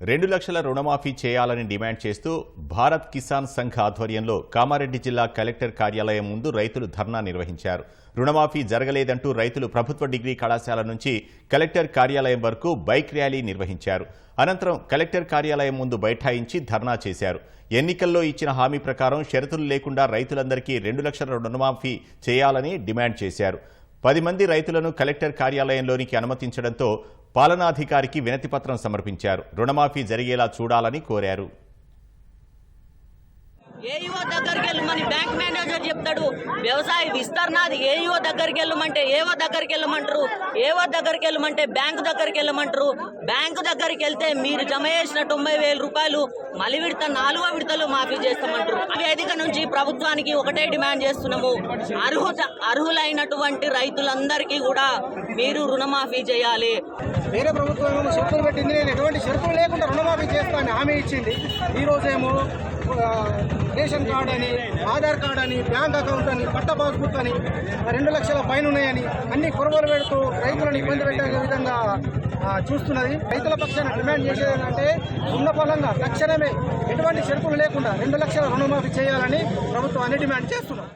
రెండు లక్షల రుణమాఫీ చేయాలని డిమాండ్ చేస్తూ భారత్ కిసాన్ సంఘ్ ఆధ్వర్యంలో కామారెడ్డి జిల్లా కలెక్టర్ కార్యాలయం ముందు రైతులు ధర్నా నిర్వహించారు. రుణమాఫీ జరగలేదంటూ రైతులు ప్రభుత్వ డిగ్రీ కళాశాల నుంచి కలెక్టర్ కార్యాలయం వరకు బైక్ ర్యాలీ నిర్వహించారు. అనంతరం కలెక్టర్ కార్యాలయం ముందు బైఠాయించి ధర్నా చేశారు. ఎన్నికల్లో ఇచ్చిన హామీ ప్రకారం షరతులు లేకుండా రైతులందరికీ రెండు లక్షల రుణమాఫీ చేయాలని డిమాండ్ చేశారు. పది మంది రైతులను కలెక్టర్ కార్యాలయంలోనికి అనుమతించడంతో పాలనాధికారికి వినతిపత్రం సమర్పించారు. రుణమాఫీ జరిగేలా చూడాలని కోరారు. ఏఈఓ దగ్గరికి వెళ్ళమని బ్యాంక్ మేనేజర్ చెప్తాడు వ్యవసాయ విస్తరణది ఏఈఓ దగ్గరికి వెళ్ళమంటే ఏవో దగ్గరికి వెళ్ళమంటారు. ఏవో దగ్గరికి వెళ్ళమంటే బ్యాంకు దగ్గరికి వెళ్ళమంటారు. బ్యాంకు దగ్గరికి వెళ్తే మీరు జమ చేసిన తొంభై వేల రూపాయలు మలి విడత నాలుగో విడతలు మాఫీ చేస్తామంటారు. వేదిక నుంచి ప్రభుత్వానికి ఒకటే డిమాండ్ చేస్తున్నాము. అర్హత అర్హులైనటువంటి రైతులందరికీ కూడా మీరు రుణమాఫీ చేయాలి. వేరే ప్రభుత్వం షరతులు పెట్టింది? నేను ఎటువంటి షరతులు లేకుండా రుణమాఫీ చేస్తానని హామీ ఇచ్చింది. ఈరోజేమో రేషన్ కార్డు అని ఆధార్ కార్డు అని బ్యాంక్ అకౌంట్ అని పట్ట పాస్బుక్ అని రెండు లక్షల పైన ఉన్నాయని అన్ని కొరవలు పెడుతూ రైతులను ఇబ్బంది పెట్టే విధంగా చూస్తున్నది. రైతుల పక్షాన డిమాండ్ చేసేది ఏంటంటే ఉన్న ఫలంగా తక్షణమే ఎటువంటి షరతులు లేకుండా రెండు లక్షల రుణమాఫీ చేయాలని ప్రభుత్వాన్ని డిమాండ్ చేస్తున్నారు